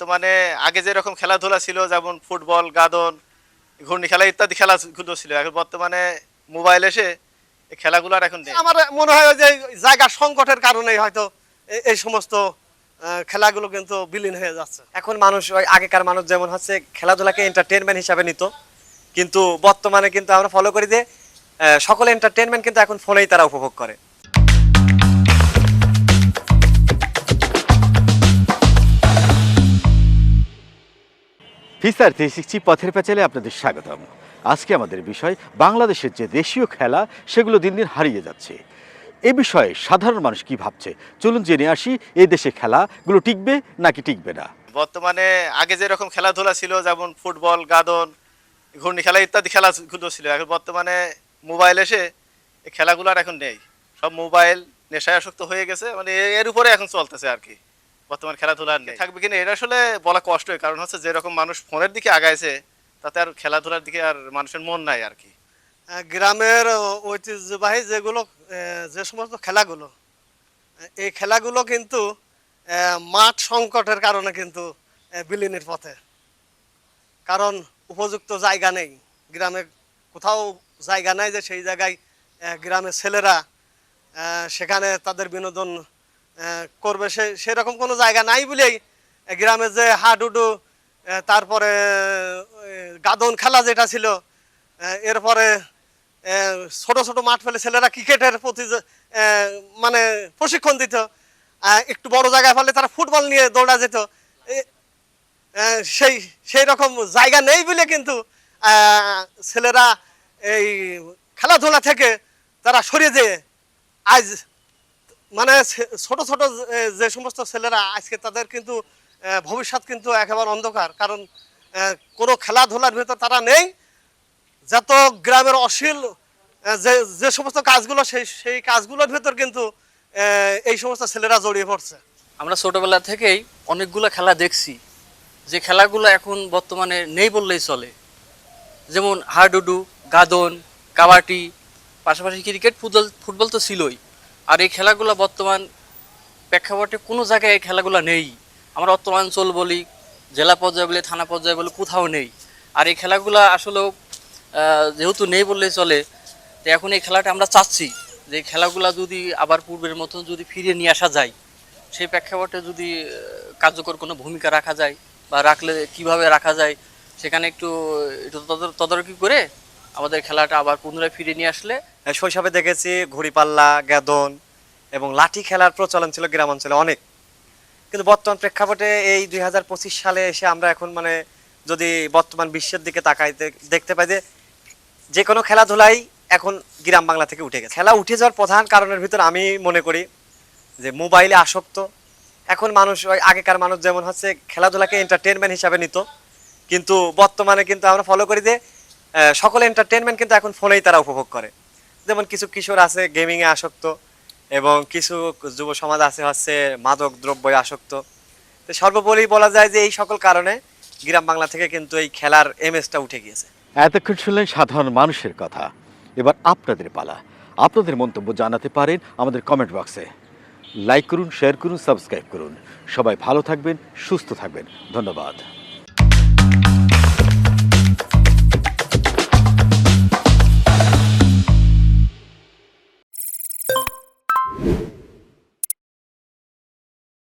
বর্তমানে আগে যেরকম খেলাধুলা ছিল যেমন ফুটবল গাদন ঘূর্ণি খেলা ইত্যাদি খেলাগুলো ছিল। এখন বর্তমানে মোবাইল এসে এই খেলাগুলো আর এখন আমার মনে হয় যে জায়গার সংকটের কারণেই হয়তো এই সমস্ত খেলাগুলো কিন্তু বিলীন হয়ে যাচ্ছে। এখন মানুষ ওই আগেকার মানুষ যেমন হচ্ছে খেলাধুলাকে এন্টারটেনমেন্ট হিসাবে নিত কিন্তু বর্তমানে কিন্তু আমরা ফলো করি যে সকল এন্টারটেনমেন্ট কিন্তু এখন ফোনেই তারা উপভোগ করে। ফিসার থ্রি সিক্সটি পথের পেঁচালে আপনাদের স্বাগতম। আজকে আমাদের বিষয়, বাংলাদেশের যে দেশীয় খেলা, সেগুলো দিন দিন হারিয়ে যাচ্ছে। এ বিষয়ে সাধারণ মানুষ কি ভাবছে? চলুন জেনে আসি এই দেশে খেলাগুলো টিকবে নাকি টিকবে না? বর্তমানে আগে যেরকম খেলাধুলা ছিল, যেমন ফুটবল, গাদন, ঘূর্ণি খেলা ইত্যাদি খেলাগুলো ছিল। এখন বর্তমানে মোবাইল এসে খেলাগুলো আর এখন নেই। সব মোবাইল নেশায় আসক্ত হয়ে গেছে মানে এর উপরে এখন চলতেছে আর কি। বর্তমান খেলাধুলা আর নেই। থাকবে কিনা এটা আসলে বলা কষ্টই কারণ হচ্ছে যেরকম মানুষ ফোনের দিকে আগাইছে তাতে আর খেলাধুলার দিকে আর মানুষের মন নাই আর কি। গ্রামের ঐতিহ্যবাহী যেগুলো যে সমস্ত খেলাগুলো এই খেলাগুলো কিন্তু মাঠ সংকটের কারণে কিন্তু বিলীনের পথে। কারণ উপযুক্ত জায়গা নেই। গ্রামে কোথাও জায়গা নাই যে সেই জায়গায় গ্রামের ছেলেরা সেখানে তাদের বিনোদন করবে। সে, সেরকম কোনো জায়গা নাই বলেই গ্রামে যে হাডুডু তারপরে গাদন খেলা যেটা ছিল এরপরে ছোট ছোট মাঠ ফেলে ছেলেরা ক্রিকেটের প্রতি মানে প্রশিক্ষণ দিত। একটু বড় জায়গায় ফেলে তারা ফুটবল নিয়ে দৌড়া যেত। সেই সেই রকম জায়গা নেই বলে কিন্তু ছেলেরা এই খেলাধুলা থেকে তারা সরে যেয়ে আজ মানে ছোট ছোট যে- যে সমস্ত ছেলেরা আজকে তাদের কিন্তু ভবিষ্যৎ কিন্তু একেবারে অন্ধকার। কারণ কোনো খেলাধুলার ভেতর তারা নেই। যত গ্রামের অশ্লীল যে যে সমস্ত কাজগুলো সেই সেই কাজগুলোর ভেতর কিন্তু এই সমস্ত ছেলেরা জড়িয়ে পড়ছে। আমরা ছোটবেলা থেকেই অনেকগুলো খেলা দেখছি। যে খেলাগুলো এখন বর্তমানে নেই বললেই চলে। যেমন হাডুডু, গাদন, কাবাডি, পাশাপাশি ক্রিকেট, ফুটবল ফুটবল তো ছিলই। আর এই খেলাগুলো বর্তমান প্রেক্ষাপটে কোনো জায়গায় এই খেলাগুলো নেই। আমরা অঞ্চল বলি, জেলা পর্যায়ে বলি, থানা পর্যায়ে বলি, কোথাও নেই। আর এই খেলাগুলো আসলেও যেহেতু নেই বললেই চলে, তো এখন এই খেলাটা আমরা চাচ্ছি যে খেলাগুলো যদি আবার পূর্বের মতন যদি ফিরিয়ে নিয়ে আসা যায়, সেই প্রেক্ষাপটে যদি কার্যকর কোনো ভূমিকা রাখা যায় বা রাখলে কীভাবে রাখা যায়, সেখানে একটু একটু তদার- তদারকি করে আমাদের খেলাটা আবার পুনরায় ফিরিয়ে নিয়ে আসলে শৈশবে দেখেছি ঘুড়িপাল্লা, গ্যাদন এবং লাঠি খেলার প্রচলন ছিল গ্রাম অঞ্চলে অনেক। কিন্তু বর্তমান প্রেক্ষাপটে এই দু হাজার পঁচিশ সালে এসে আমরা এখন মানে যদি বর্তমান বিশ্বের দিকে তাকাই দেখতে পাই যে যে কোনো খেলাধুলাই এখন গ্রাম বাংলা থেকে উঠে গেছে। খেলা উঠে যাওয়ার প্রধান কারণের ভিতর আমি মনে করি যে মোবাইলে আসক্ত। এখন মানুষ আগেকার মানুষ যেমন হচ্ছে খেলাধুলাকে এন্টারটেনমেন্ট হিসাবে নিত, কিন্তু বর্তমানে কিন্তু আমরা ফলো করি যে সকল এন্টারটেনমেন্ট কিন্তু এখন ফোনেই তারা উপভোগ করে। যেমন কিছু কিশোর আছে গেমিংয়ে আসক্ত এবং কিছু যুব সমাজ আছে হচ্ছে মাদক দ্রব্যে আসক্ত। তো সর্বোপরি বলা যায় যে এই সকল কারণে গ্রাম বাংলা থেকে কিন্তু এই খেলার এমএসটা উঠে গিয়েছে। এতক্ষণ শুনলেন সাধারণ মানুষের কথা। এবার আপনাদের পালা। আপনাদের মন্তব্য জানাতে পারেন আমাদের কমেন্ট বক্সে লাইক করুন শেয়ার করুন সাবস্ক্রাইব করুন। সবাই ভালো থাকবেন, সুস্থ থাকবেন। ধন্যবাদ।